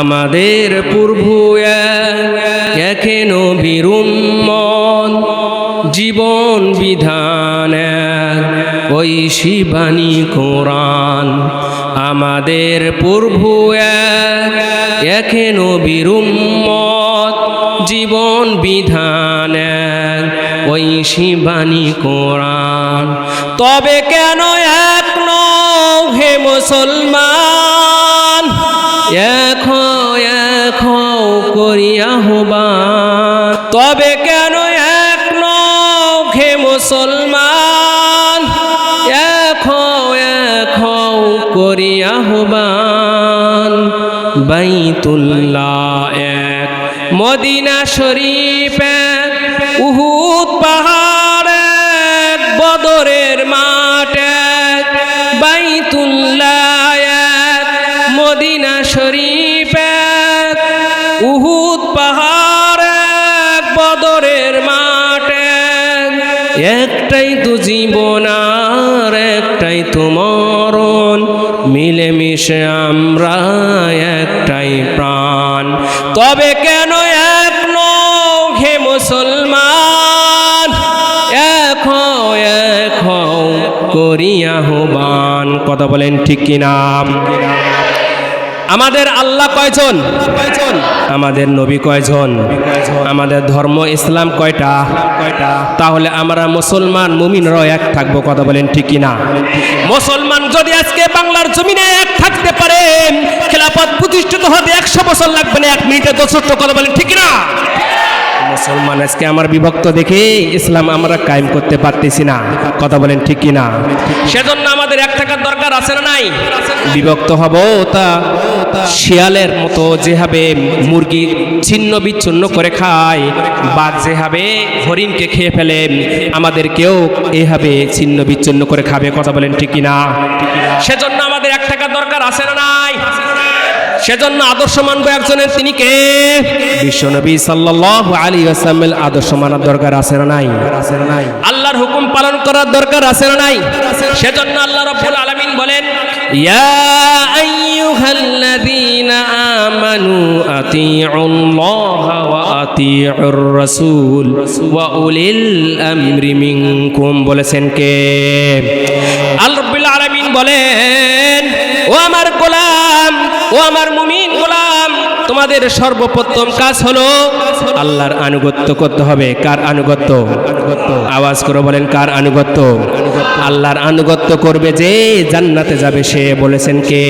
আমাদের পূর্ব একে নবীর উম্মত, জীবন বিধান ওই শিবানী কোরআন আমাদের পূর্ব একে নবীর উম্মত, জীবন বিধান ওই শিবানী কোরআন তবে কেন এক নও হে মুসলমান? এক এক করিয়া হবান। তবে কেন এক হে মুসলমান? এক এক করিয়া হবান। বাইতুল্লাহ এক, মদিনা শরীফ এক উহুদ পাহাড় শরীফ উহুদ পাহাড় বদরের মাঠ। এক একটাই তো জীবন আর একটাই তো মরণ। মিলেমিশে আমরা একটাই প্রাণ। তবে কেন এক হে মুসলমান? এক এক করিয়া হবান কথা বলেন ঠিক কিনা? আমাদের আল্লাহ কয়জন? আমাদের নবী কয়জন? আমাদের ধর্ম ইসলাম কয়টা? কয়টা তাহলে আমরা মুসলমান মুমিনরাও এক থাকব, কথা বলেন ঠিকই না মুসলমান যদি আজকে বাংলার জমিনে এক থাকতে পারে, খেলাফত প্রতিষ্ঠিত হতে একশো বছর লাগবে না, এক মিনিটে দোষ কথা বলেন ঠিক কিনা? মুসলমান, আজকে আমার বিভক্ত দেখে ইসলাম আমরা কায়েম করতে পারতেছি না। কথা বলেন ঠিক কি না সেজন্য আমাদের এক থাকার দরকার আছে না নাই? বিভক্ত হব তা শিয়ালের মতো যেভাবে মুরগি ছিন্ন বিচ্ছিন্ন করে খায়, বাঘ যেভাবে হরিণকে খেয়ে ফেলে আমাদেরকেও এভাবে ছিন্ন বিচ্ছিন্ন করে খাবে, কথা বলেন ঠিক কি না সেজন্য আমাদের এক থাকার দরকার আছে না নাই? সেজন্য আদর্শ মানবো একজনের তিনি কে? বিশ্বনবী সাল্লাল্লাহু আলী আসামের আদর্শ মানার দরকার আছে না নাই আছে না নাই? আল্লাহর হুকুম পালন করার দরকার আছে না নাই? সেজন্য আল্লাহ রাব্বুল আলামিন বলেন ইয়া আইয়ুহাল্লাযীনা আমানু আতিউল্লাহা ওয়া আতিউর রাসূল ওয়া উলিল আমরি মিনকুম। বলেছেন কে? আল্লাহ রাব্বুল আলামিন বলেন ও আমার গোলাম ও আমার মুমিন গোলাম, তোমাদের সর্বপ্রথম কাজ হলো আল্লাহর আনুগত্য করতে হবে। কার আনুগত্য? আওয়াজ করে বলেন, কার আনুগত্য? আল্লাহর আনুগত্য করবে যে জান্নাতে যাবে। সে বলেছেন কে?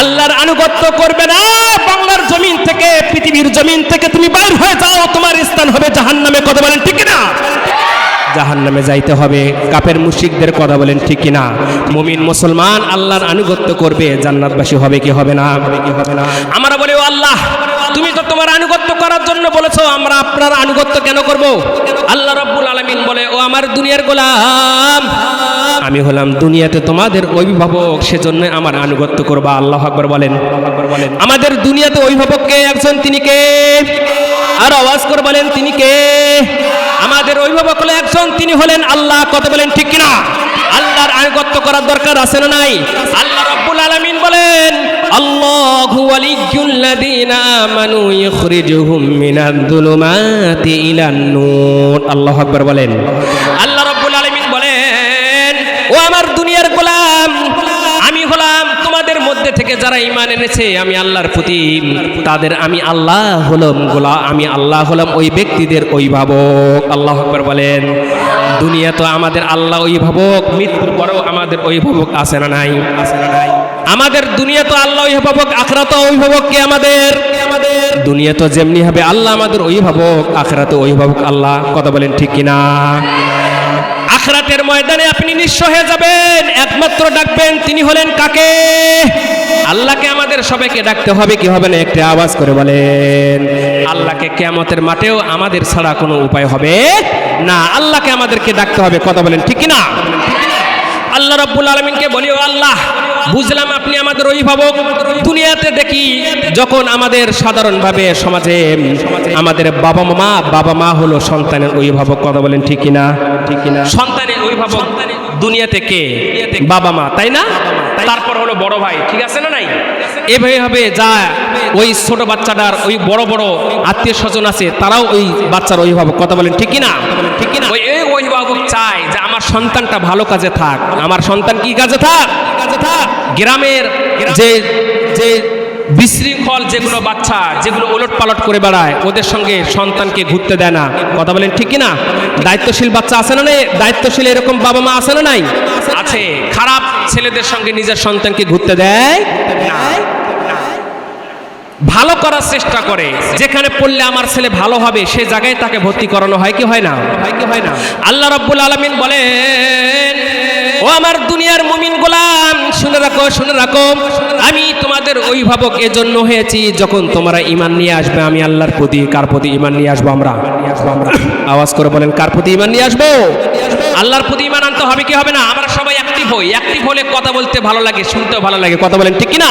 আল্লাহর আনুগত্য করবে না, বাংলার জমিন থেকে, পৃথিবীর জমিন থেকে তুমি বাইর হয়ে যাও, তোমার স্থান হবে জাহান্নামে। কথা বলেন ঠিক না জাহান নামে যাইতে হবে। কাপের মুশিকদের কথা বলেন, ঠিক কিনা মুমিন মুসলমান আল্লাহর আনুগত্য করবে, জান্নাতবাসী হবে কি হবে না? হবে না আমরা বলি আল্লাহ, তুমি তো তোমার আনুগত্য করার জন্য বলেছ, আমরা আপনার আনুগত্য কেন করব? আল্লাহ রাব্বুল আলামিন বলে, ও আমার দুনিয়ার গোলাম, আমি হলাম দুনিয়াতে তোমাদের অভিভাবক, সেজন্য আমার আনুগত্য করবা। আল্লাহ আকবর বলেন। বলেন আমাদের দুনিয়াতে অভিভাবককে একজন, তিনি কে? আর আওয়াজ করে বলেন, তিনি কে? আমাদের অভিভাবক হলো একজন, তিনি হলেন আল্লাহ। কত বলেন ঠিক কিনা? আল্লাহর আনুগত্য করার দরকার আছে না নাই? আল্লাহ রাব্বুল আলামিন বলেন, আল্লাহু ওয়ালিয়্যুল্লাযীনা আমানু ইখরিজুহুম মিনাদ যুলুমাতি ইলান-নূর আল্লাহু আকবার বলেন। আল্লাহ রাব্বুল আলামিন বলেন, ও আমার দুনিয়ার গোলাম আমি হলাম তোমাদের মধ্যে থেকে যারা ইমান এনেছে, আমি আল্লাহর প্রতি তাদের আমি আল্লাহ হলাম গোলা, আমি আল্লাহ হলাম ওই ব্যক্তিদের অভিভাবক। আল্লাহ আকবর বলেন, দুনিয়া তো আমাদের আল্লাহ অভিভাবক, মৃত্যুর পরেও আমাদের অভিভাবক আছে না নাই? আছে না নাই আমাদের দুনিয়া তো আল্লাহ অভিভাবক আখরাত অভিভাবক, কে আমাদের? আমাদের দুনিয়া তো যেমনি হবে আল্লাহ আমাদের অভিভাবক আখরাতে অভিভাবক আল্লাহ। কথা বলেন ঠিক কিনা? আখরাতের ময়দানে আপনি নিঃস্ব হয়ে যাবেন। একমাত্র ডাকবেন তিনি হলেন কাকে? আল্লাহকে আমাদের সবাইকে ডাকতে হবে, কি হবে না? একটি আওয়াজ করে বলেন। আল্লাহকে কেয়ামতের মাঠেও আমাদের ছাড়া কোনো উপায় হবে না। আল্লাহকে আমাদেরকে ডাকতে হবে, কথা বলেন ঠিক না আল্লাহ রব্বুল আলমিনকে বলিও আল্লাহ বুঝলাম আপনি আমাদের অভিভাবক। দুনিয়াতে দেখি যখন আমাদের সাধারণভাবে সমাজে আমাদের বাবা মা বাবা মা হলো সন্তানের অভিভাবক, কথা বলেন ঠিক কিনা? ঠিক কিনা সন্তানের অভিভাবক দুনিয়াতে কে? বাবা মা, তাই না? তারপর হলো বড় ভাই, ঠিক আছে না নাই? এভাবে হবে যা ওই ছোট বাচ্চাটার ওই বড় বড় আত্মীয় স্বজন আছে, তারাও ওই বাচ্চার অভিভাবক, কথা বলেন ঠিক না ঠিক না ওই অভিভাবক চায় যে আমার সন্তানটা ভালো কাজে থাক। আমার সন্তান কি কাজে থাক কাজে থাক? গ্রামের যে যে বিশৃঙ্খল যেগুলো বাচ্চা যেগুলো ওলট পালট করে বেড়ায়, ওদের সঙ্গে সন্তানকে ঘুরতে দেয় না। কথা বলেন ঠিক না দায়িত্বশীল বাচ্চা আছে না নেই? দায়িত্বশীল এরকম বাবা মা আছে না নাই? আছে। খারাপ ছেলেদের সঙ্গে নিজের সন্তানকে ঘুরতে দেয় ভালো করার চেষ্টা করে। যেখানে পড়লে আমার ছেলে ভালো হবে, সে জায়গায় তাকে ভর্তি করানো হয় কি হয় না? হয় কি হয় না? আল্লাহ রব্বুল আলামিন বলেন আমার দুনিয়ার মুমিন গোলাম, শুনে রাখো শুনে রাখো। আমি তোমাদের অভিভাবক এজন্য হয়েছি, যখন তোমরা ইমান নিয়ে আসবে, আমি আল্লাহর প্রতি কার প্রতি ইমান নিয়ে আসব আমরা? আওয়াজ করে বলেন, কার প্রতি ইমান নিয়ে আসব? আল্লাহর প্রতি ইমান আনতে হবে কি হবে না? আমরা সবাই অ্যাক্টিভ হই। অ্যাক্টিভ হলে কথা বলতে ভালো লাগে, শুনতেও ভালো লাগে। কথা বলেন, ঠিক না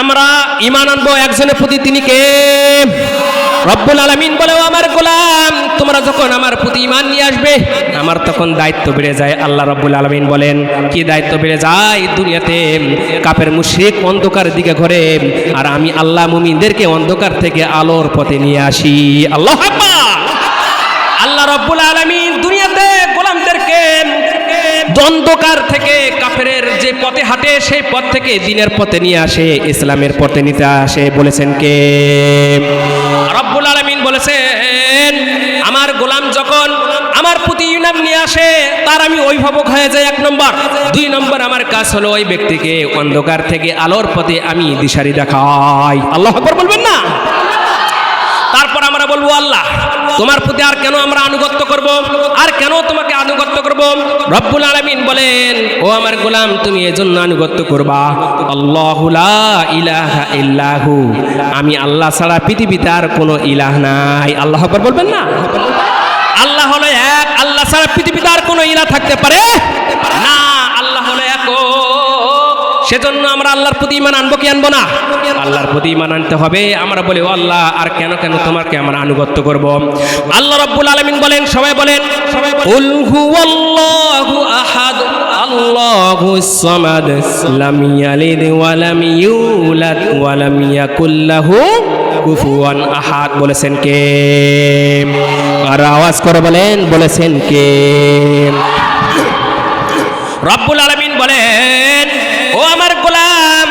আমরা ইমান আনব একজনের প্রতি, তিনি কে? রব্বুল আলামিন বলেও আমার গোলাম, তোমরা যখন আমার প্রতি ইমান নিয়ে আসবে, আমার তখন দায়িত্ব বেড়ে যায়। আল্লাহ রব্বুল আলামিন বলেন, কি দায়িত্ব বেড়ে যায় দুনিয়াতে? কাপের মুশরিক অন্ধকার দিকে ঘরে, আর আমি আল্লাহ মুমিনদেরকে অন্ধকার থেকে আলোর পথে নিয়ে আসি। আল্লাহ আল্লাহ রব্বুল আলামিন দ্বন্দ্বকার থেকে কাফেরের যে পথে হাঁটে, সেই পথ থেকে দিনের পথে নিয়ে আসে, ইসলামের পথে নিতে আসে। বলেছেন কে? রব্বুল আলামিন বলেছেন, আমার গোলাম যখন আমার প্রতি ইনাম নিয়ে আসে, তার আমি অভিভাবক হয়ে যাই এক নম্বর। দুই নম্বর আমার কাজ হলো ওই ব্যক্তিকে অন্ধকার থেকে আলোর পথে আমি দিশারি দেখাই। আল্লাহ বলবেন না? তারপর আমরা বলব আল্লাহ। তোমার প্রতি আর কেন আমরা আনুগত্য করব? আর কেন তোমাকে আনুগত্য করব? রব্বুল আলামিন বলেন, ও আমার গোলাম, তুমি এজন্য আনুগত্য করবা। আল্লাহু লা ইলাহা ইল্লাহু। আমি আল্লাহ ছাড়া পৃথিবীতে আর কোনো ইলাহ নাই। আল্লাহ আকবার বলবেন না? আল্লাহ হলো এক। আল্লাহ ছাড়া পৃথিবীতে আর কোনো ইলাহ থাকতে পারে? সেজন্য আমরা আল্লাহর প্রতি ইমান আনব কি আনব না? আল্লাহর প্রতি ইমান আনতে হবে। আমরা বলি আল্লাহ, আর কেন কেন তোমাকে আমরা আনুগত্য করব? আল্লাহ রাব্বুল আলামিন বলেন, সবাই বলেন হুয়াল্লাহু আহাদ আল্লাহুস সামাদ, লাম ইয়ালিদ ওয়া লাম ইউলাদ ওয়া লাম ইয়াকুল লাহু কুফুয়ান আহাদ। বলেছেন কে? আর আওয়াজ করে বলেন, বলেছেন কে? রব্বুল আলামিন বলেন আমার গোলাম,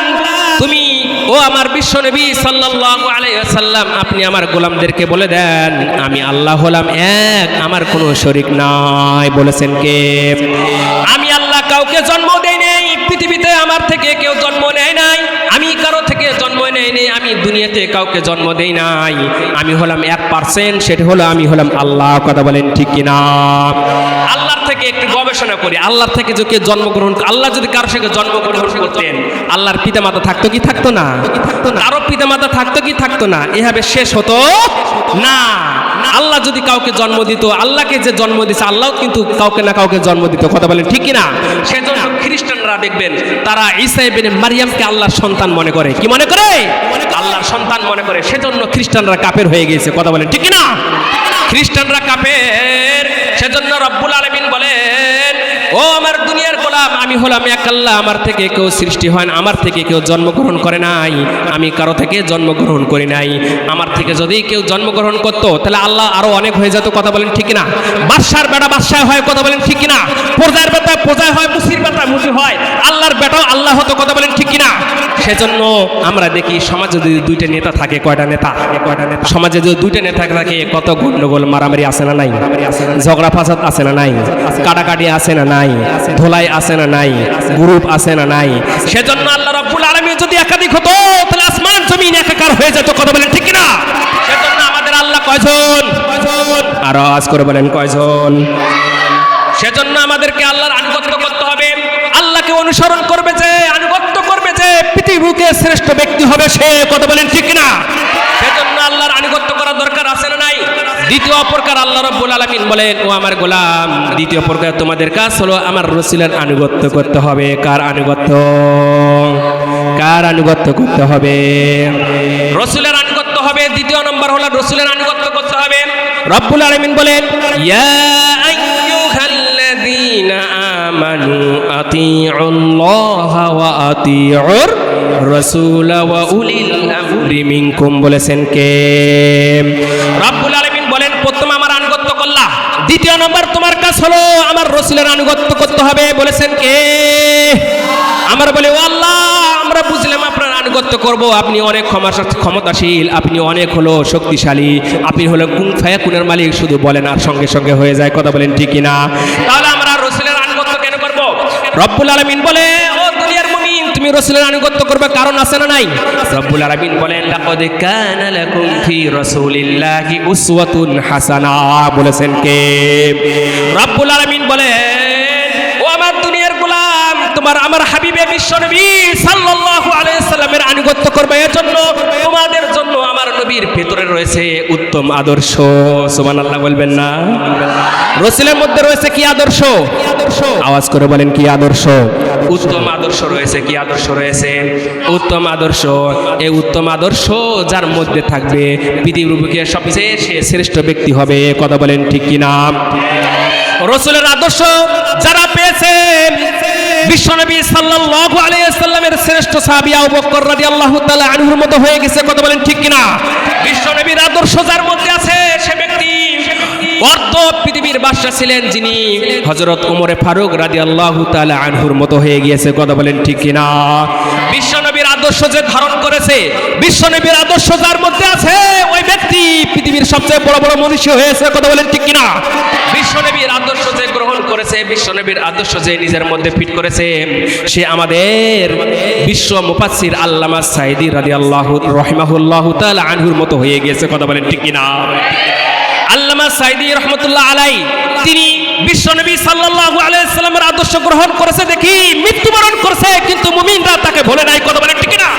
তুমি, ও আমার বিশ্ব নবী ওয়াসাল্লাম, আপনি আমার গোলামদেরকে বলে দেন, আমি আল্লাহ হলাম এক, আমার কোনো শরিক নাই, বলেছেন কে? আমি আল্লাহ কাউকে জন্ম দেয় নাই, পৃথিবীতে আমার থেকে কেউ জন্ম নেয় নাই, আমি কারও থেকে জন্ম নেই, আমি দুনিয়াতে কাউকে জন্ম দেই নাই। আমি হলাম এক পার্সেন্ট সেটা হলো আমি হলাম আল্লাহ, কথা বলেন ঠিক কিনা? আল্লাহর থেকে একটু গবেষণা করি, আল্লাহর থেকে যদি জন্মগ্রহণ আল্লাহ যদি কারোর সঙ্গে জন্মগ্রহণ করতেন, আল্লাহর পিতামাতা থাকতো কি থাকতো না থাকতো না? কারও পিতামাতা থাকতো কি থাকতো না? এভাবে শেষ হতো না। আল্লাহ যদি কাউকে জন্ম দিত, আল্লাহকে যে জন্ম দিছে, আল্লাহ কিন্তু কাউকে না কাউকে জন্ম দিত, কথা বলেন ঠিক কিনা? সেজন্য খ্রিস্টানরা দেখবেন, তারা ঈসা ইবনে মারিয়ামকে আল্লাহর সন্তান মনে করে। কি মনে করে? আল্লাহর সন্তান মনে করে। সেজন্য খ্রিস্টানরা কাপের হয়ে গিয়েছে। কথা বলেন, ঠিক না খ্রিস্টানরা কাপের সেজন্য রব্বুল আলমিন বলেন, ও আমার দুনিয়ার গোলাম, আমি হলাম এক আল্লাহ। আমার থেকে কেউ সৃষ্টি হয় না। আমার থেকে কেউ জন্মগ্রহণ করে নাই। আমি কারও থেকে জন্মগ্রহণ করি নাই। আমার থেকে যদি কেউ জন্মগ্রহণ করতো, তাহলে আল্লাহ আরও অনেক হয়ে যেত। কথা বলেন, ঠিক না বাদশার বেটা বাদশায় হয়। কথা বলেন, ঠিক না প্রজার বেটা প্রজায় হয় মুসির বেটা মুসি হয় আল্লাহর বেটাও আল্লাহ হতো কথা বলেন ঠিক না সেজন্য আমরা দেখি সমাজে যদি দুইটা নেতা থাকে, কয়টা নেতা? কয়টা নেতা সমাজে যদি দুইটা নেতা থাকে, কত গন্ডগোল, মারামারি আছে না নাই? ঝগড়া ফাসাদ আছে না নাই? কাটাকাটি আছে না নাই? ধোলাই আছে না নাই? গ্রুপ আছে না নাই? সেজন্য আল্লাহ রাব্বুল আলামিন যদি একাধিক হতো, তাহলে আসমান জমিন একাকার হয়ে যেত, কথা বলেন ঠিক না সেজন্য আমাদের আল্লাহ কয়জন? আর আওয়াজ করে বলেন কয়জন? সেজন্য আমাদেরকে আল্লাহর আনুগত্য করতে হবে। আল্লাহকে অনুসরণ করবে যে পৃথিবীকে শ্রেষ্ঠ ব্যক্তি হবে সে, কথা বলেন ঠিক না সেজন্য আল্লাহর আনুগত্য করার দরকার আছে না নাই? দ্বিতীয় প্রকার আল্লাহ রব্বুল আলামিন বলেন, ও আমার গোলাম, দ্বিতীয় প্রকার তোমাদের কাজ হলো আমার রসুলের আনুগত্য করতে হবে। কার আনুগত্য? কার আনুগত্য করতে হবে? রসুলের আনুগত্য হবে, দ্বিতীয় নম্বর হলো রসুলের আনুগত্য করতে হবে। রব্বুল আলামিন বলেন, ইয়া আইয়ুহাল্লাযীনা আমানু আতিউল্লাহ ওয়া আতিউর রাসূল ওয়া উলিল বলেছেন কে? রব্বুল আলামিন বলেন প্রথম আমার আনুগত্য করলা। দ্বিতীয় নম্বর তোমার কাজ হলো আমার রসুলের আনুগত্য করতে হবে বলেছেন কে? আমার বলে, ও আল্লাহ, আমরা বুঝলাম আপনার আনুগত্য করব, আপনি অনেক ক্ষমা ক্ষমতাশীল, আপনি অনেক হলো শক্তিশালী, আপনি হলো কুং ফায়াকুনের মালিক, শুধু বলেন আর সঙ্গে সঙ্গে হয়ে যায়, কথা বলেন ঠিকই না তাহলে আমরা রসুলের আনুগত্য কেন করব? রব্বুল আলমিন বলে, ও তুমি রসুলের আনুগত্য করবে কারণ আছে না নাই? রব্বুল আলামিন বলেন লাকাদ কানা লাকুম ফি রাসূলিল্লাহি উসওয়াতুন হাসানা। বলেছেন কে? রব্বুল আলামিন বলেন ও আমার দুনিয়ার গোলাম তোমার আমার হাবিবে বিশ্বনবী সাল্লাল্লাহু আলাইহি সাল্লামের আনুগত্য করবে। এর জন্য তোমাদের জন্য আমার নবীর ভেতরে রয়েছে উত্তম আদর্শ। সুবহানাল্লাহ বলবেন না। রসুলের মধ্যে রয়েছে কি আদর্শ? আওয়াজ করে বলেন কি আদর্শ? উত্তম আদর্শ রয়েছে, কি আদর্শ রয়েছে? উত্তম আদর্শ। এই উত্তম আদর্শ যার মধ্যে থাকবে পৃথিবীর বুকে সবচেয়ে সে শ্রেষ্ঠ ব্যক্তি হবে, কথা বলেন ঠিক কি না রসুলের আদর্শ যারা পেয়েছে, বিশ্বনবী সাল্লাল্লাহু আলাইহি সাল্লামের শ্রেষ্ঠ সাহাবী আবু বকর রাদিয়াল্লাহু তাআলা আনহুর মতো হয়ে গেছে, কথা বলেন ঠিক কিনা? বিশ্বনবীর আদর্শ যার মধ্যে আছে অর্ধ পৃথিবীর বাদশা ছিলেন যিনি। হযরত ওমরে ফারুক রাদিয়াল্লাহু তাআলা আনহুর মতো হয়ে গিয়েছে। কথা বলেন ঠিক কিনা? বিশ্বনবীর আদর্শ যে ধারণ করেছে, বিশ্বনবীর আদর্শ যার মধ্যে আছে, ওই ব্যক্তি পৃথিবীর সবচেয়ে বড় বড় মনীষী হয়েছে। কথা বলেন ঠিক কিনা? বিশ্বনবীর আদর্শ যে গ্রহণ করেছে, বিশ্বনবীর আদর্শ যে নিজের মধ্যে ফিট করেছে, সে আমাদের বিশ্ব মুফাসসির আল্লামা সাইদি রাদিয়াল্লাহু রহিমাহুল্লাহু তাআলা আনহুর মতো হয়ে গিয়েছে। কথা বলেন ঠিক কিনা? আল্লামা সাইদি রহমতুল্লাহ আলাই, তিনি বিশ্বনবী সাল্লাল্লাহু আলাইহি সাল্লামের আদর্শ গ্রহণ করেছে দেখি, মৃত্যুবরণ করেছে, কিন্তু মুমিনরা তাকে ভুলে নাই, কথা বলেন ঠিক না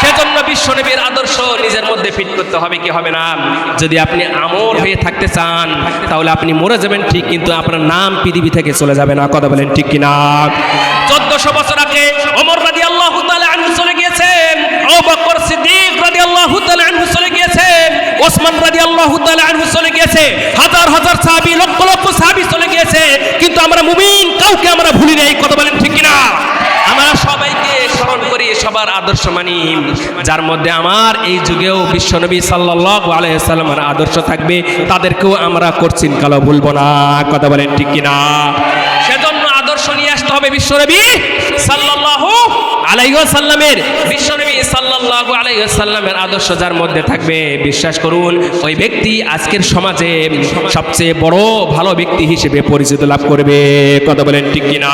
সেজন্য বিশ্বনবীর আদর্শ নিজের মধ্যে ফিট করতে হবে, কি হবে না? যদি আপনি আমর হয়ে থাকতে চান, তাহলে আপনি মরে যাবেন ঠিক, কিন্তু আপনার নাম পৃথিবী থেকে চলে যাবে না, কথা বলেন ঠিক কিনা? চোদ্দশো বছর আগে ওমর রাদি আল্লাহ চলে গিয়েছেন আবু বকর সিদ্দিক রাদি আল্লাহ আনহু চলে গিয়েছেন ওসমান রাদি আল্লাহ আনহু চলে গিয়েছে, হাজার হাজার সাহাবি, লক্ষ লক্ষ সাহাবি চলে গিয়েছে, কিন্তু আমরা মুমিন, কাউকে আমরা ভুলি নাই, কথা বলেন ঠিক কিনা? আমরা সবাইকে স্মরণ করি, সবার আদর্শ মানি, যার মধ্যে আমার এই যুগেও বিশ্বনবী সাল্লাল্লাহু আলাইহি সাল্লামের আদর্শ থাকবে, তাদেরকেও আমরা করছিন কালো ভুলবো না, কথা বলেন ঠিক কিনা? সেজন্য আদর্শ নিয়ে আসতে হবে বিশ্বনবী সাল্লাল্লাহু আলাইহি সাল্লামের বিশ্বনবী সাল্লাল্লাহু আলাইহি সাল্লামের আদর্শ যার মধ্যে থাকবে, বিশ্বাস করুন, ওই ব্যক্তি আজকের সমাজে সবচেয়ে বড় ভালো ব্যক্তি হিসেবে পরিচিত লাভ করবে। কথা বলেন ঠিক কিনা?